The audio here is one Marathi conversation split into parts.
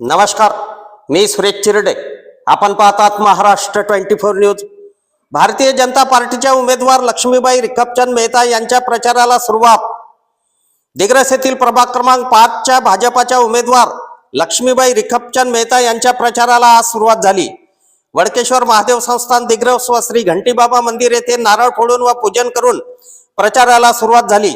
नमस्कार मी सुरेश चिरडे. आपण पाहतात Maharashtra twenty four news. Bharatiya Janata पार्टीच्या उमेदवार लक्ष्मीबाई रिकपचंद मेहता यांच्या प्रचाराला सुरुवात. दिग्रस येथील प्रभाग क्रमांक पाचच्या भाजपाच्या उमेदवार लक्ष्मीबाई रिकपचंद मेहता यांच्या प्रचाराला आज सुरुवात झाली. वडकेश्वर महादेव संस्थान दिग्रस व श्री घंटीबाबा मंदिर येथे नारळ फोडून व पूजन करून प्रचाराला सुरुवात झाली.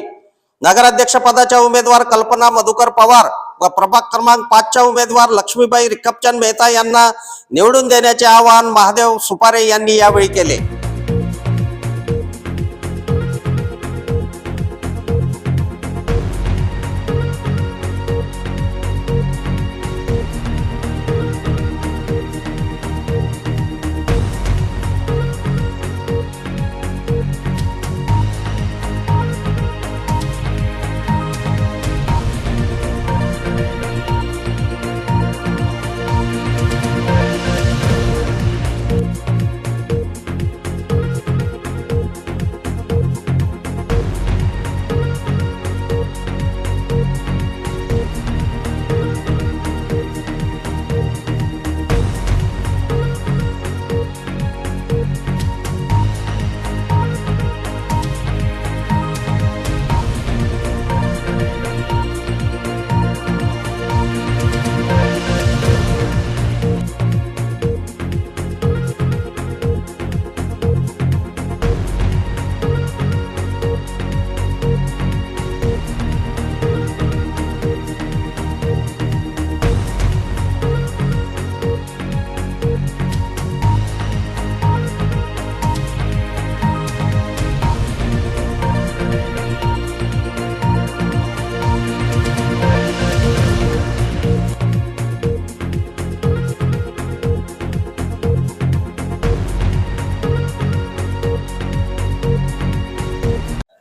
नगराध्यक्षपदाच्या उमेदवार कल्पना मधुकर पवार प्रभाग क्रमांक पाचच्या उमेदवार लक्ष्मीबाई रिकपचंद मेहता यांना निवडून देण्याचे आवाहन महादेव सुपारे यांनी यावेळी केले.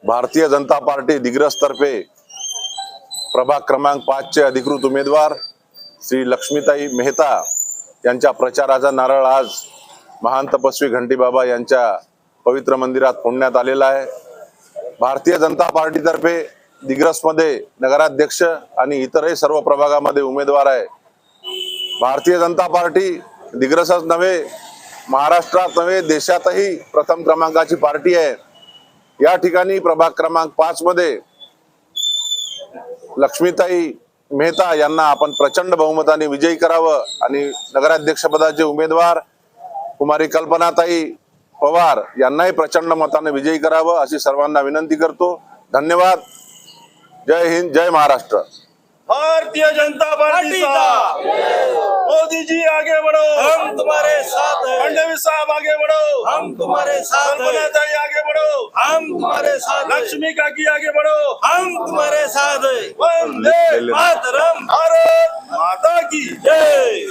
भारतीय जनता पार्टी दिग्रसतर्फे प्रभाग क्रमांक पाचचे अधिकृत उमेदवार श्री लक्ष्मीताई मेहता यांच्या प्रचाराचा नारळ आज महान तपस्वी घंटीबाबा यांच्या पवित्र मंदिरात फोडण्यात आलेला आहे. भारतीय जनता पार्टीतर्फे दिग्रसमध्ये नगराध्यक्ष आणि इतरही सर्व प्रभागामध्ये उमेदवार आहे. भारतीय जनता पार्टी दिग्रसच नव्हे महाराष्ट्रात नव्हे देशातही प्रथम क्रमांकाची पार्टी आहे. या ठिकाणी प्रभाग क्रमांक पाच मध्ये लक्ष्मीताई मेहता यांना आपण प्रचंड बहुमताने विजयी करावं आणि नगराध्यक्षपदाचे उमेदवार कुमारी कल्पनाताई पवार यांनाही प्रचंड मताने विजयी करावं अशी सर्वांना विनंती करतो. धन्यवाद. जय हिंद जय महाराष्ट्र. भारतीय जनता पार्टी मोदी जी आगे बढ़ो। हम तुम्हारे साथ हैं। फडणवीस साहब आगे बढ़ो। हम तुम्हारे साथ कल्पना ताई आगे बढ़ो। हम तुम्हारे साथ लक्ष्मी काकी आगे बढ़ो। हम तुम्हारे साथ हैं। वंदे मातरम। भारत माता की जय।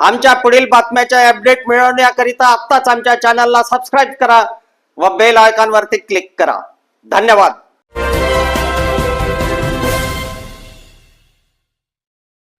आमच्या पुढील बातम्याच्या अपडेट मिळवण्याकरिता आत्ताच आमच्या चॅनलला सबस्क्राईब करा व बेल आयकॉनवरती क्लिक करा. धन्यवाद.